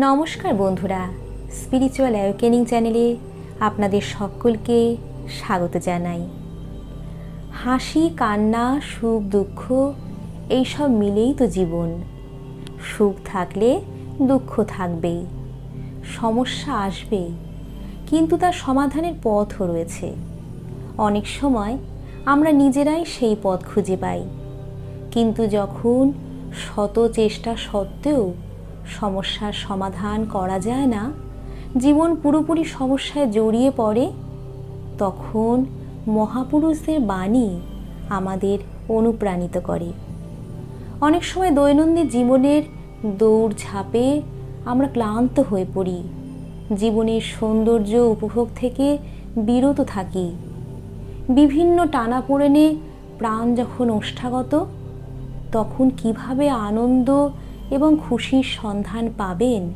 নমস্কার বন্ধুরা spiritual awakening চ্যানেলে আপনাদের সকলকে স্বাগত জানাই। হাসি, কান্না, সুখ, দুঃখ, এইসব মিলেই তো জীবন। সুখ থাকলে দুঃখ থাকবেই, সমস্যা আসবেই, কিন্তু তার সমাধানের পথও রয়েছে। অনেক সময় আমরা নিজেরাই সেই পথ খুঁজে পাই, কিন্তু যখন শত চেষ্টা সত্ত্বেও সমস্যার সমাধান করা যায় না। জীবন পুরোপুরি সমস্যায় জড়িয়ে পড়ে, তখন মহাপুরুষদের বাণী আমাদের অনুপ্রাণিত করে। অনেক সময় দৈনন্দিন জীবনের দৌড় ঝাঁপে আমরা ক্লান্ত হয়ে পড়ি। জীবনের সৌন্দর্য উপভোগ থেকে বিরত থাকি। বিভিন্ন টানাপোড়েনে প্রাণ যখন ওষ্ঠাগত, তখন কীভাবে আনন্দ এবং খুশির সন্ধান পাবেন।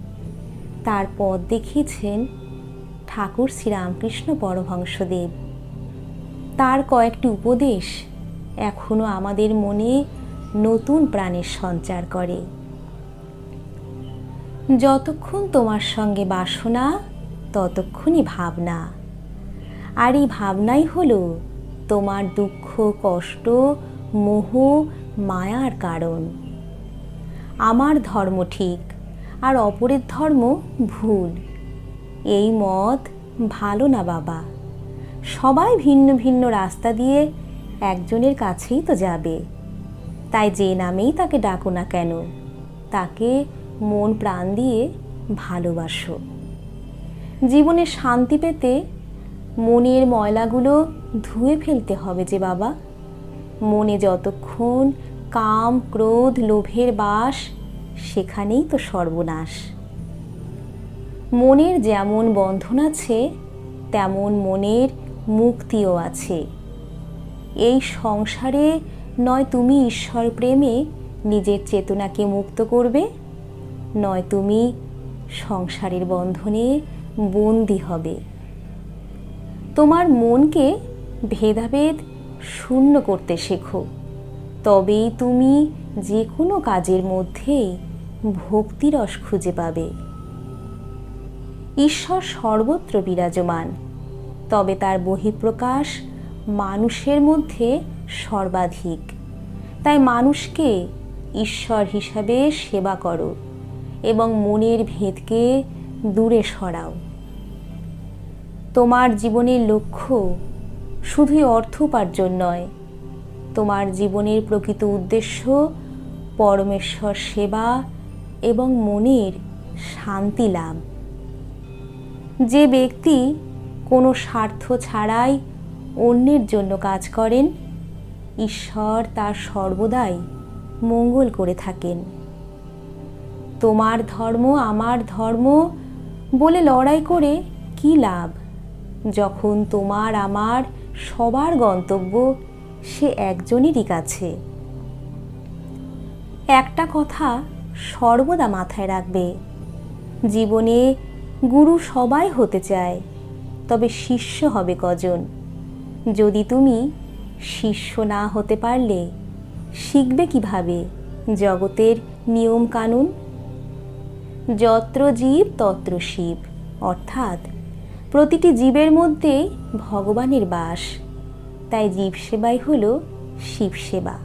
তার পথ দেখিয়েছেন ঠাকুর শ্রীরামকৃষ্ণ পরমহংসদেব। তার কয়েকটি উপদেশ এখনও আমাদের মনে নতুন প্রাণের সঞ্চার করে। যতক্ষণ তোমার সঙ্গে বাসনা, ততক্ষণই ভাবনা। আর এই ভাবনাই হলো তোমার দুঃখ, কষ্ট, মোহ, মায়ার কারণ। আমার ধর্ম ঠিক আর অপরের ধর্ম ভুল। এই মত ভালো না বাবা। সবাই ভিন্ন ভিন্ন রাস্তা দিয়ে একজনের কাছেই তো যাবে। তাই যে নামেই তাকে ডাকো না কেন, তাকে মন প্রাণ দিয়ে ভালোবাসো। জীবনে শান্তি পেতে মনের ময়লাগুলো ধুয়ে ফেলতে হবে যে বাবা। মনে যতক্ষণ কাম, ক্রোধ, লোভের বাস, সেখানেই তো সর্বনাশ। মনের যেমন বন্ধন আছে, তেমন মনের মুক্তিও আছে। এই সংসারে নয় তুমি ঈশ্বর প্রেমে নিজের চেতনাকে মুক্ত করবে, নয় তুমি সংসারের বন্ধনে বন্দি হবে। তোমার মনকে ভেদাভেদ শূন্য করতে শেখো। তবেই তুমি যে কোনো কাজের মধ্যেই ভক্তিরস খুঁজে পাবে। ঈশ্বর সর্বত্র বিরাজমান, তবে তার বহিঃপ্রকাশ মানুষের মধ্যে সর্বাধিক। তাই মানুষকে ঈশ্বর হিসাবে সেবা করো এবং মনের ভেদকে দূরে সরাও। তোমার জীবনের লক্ষ্য শুধুই অর্থ উপার্জন নয় তোমার জীবনের প্রকৃত উদ্দেশ্য, পরমেশ্বর সেবা এবং মনের শান্তি লাভ। যে ব্যক্তি কোনো স্বার্থ ছাড়াই অন্যের জন্য কাজ করেন, ঈশ্বর তার সর্বদাই মঙ্গল করে থাকেন। তোমার ধর্ম আমার ধর্ম বলে লড়াই করে কি লাভ? যখন তোমার আমার সবার গন্তব্য সে একজনেরই কাছে। একটা কথা সর্বদা মাথায় রাখবে। জীবনে গুরু সবাই হতে চায়, তবে শিষ্য হবে কজন। যদি তুমি শিষ্য না হতে পারলে শিখবে কীভাবে? জগতের নিয়ম কানুন যত্র জীব, তত্র শিব, অর্থাৎ প্রতিটি জীবের মধ্যে ভগবানের বাস। তাই জীব সেবাই হল শিব সেবা।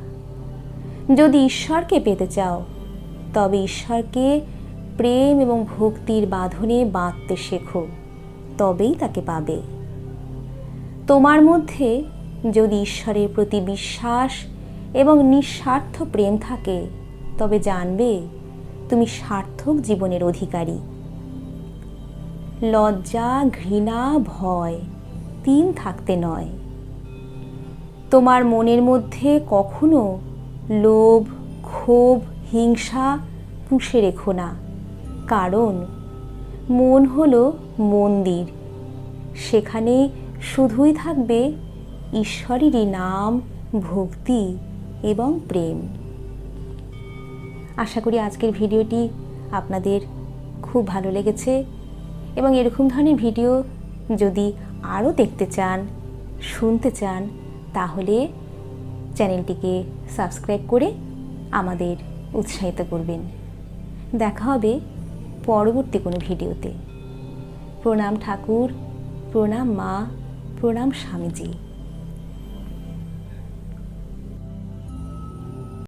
যদি ঈশ্বরকে পেতে চাও, তবে ঈশ্বরকে প্রেম এবং ভক্তির বাঁধনে বাঁধতে শেখো, তবেই তাকে পাবে। তোমার মধ্যে যদি ঈশ্বরের প্রতি বিশ্বাস এবং নিঃস্বার্থ প্রেম থাকে, তবে জানবে তুমি সার্থক জীবনের অধিকারী। লজ্জা, ঘৃণা, ভয় তিন থাকতে নয়। তোমার মনের মধ্যে কখনো লোভ, ক্ষোভ, হিংসা পুষে রেখো না। কারণ মন হলো মন্দির। সেখানে শুধুই থাকবে ঈশ্বরেরই নাম, ভক্তি এবং প্রেম। আশা করি আজকের ভিডিওটি আপনাদের খুব ভালো লেগেছে এবং এরকম ধরনের ভিডিও যদি আরও দেখতে চান, শুনতে চান তাহলে চ্যানেলটিকে সাবস্ক্রাইব করে আমাদের উৎসাহিত করবেন। দেখা হবে পরবর্তী কোনো ভিডিওতে। প্রণাম ঠাকুর, প্রণাম মা, প্রণাম স্বামীজি।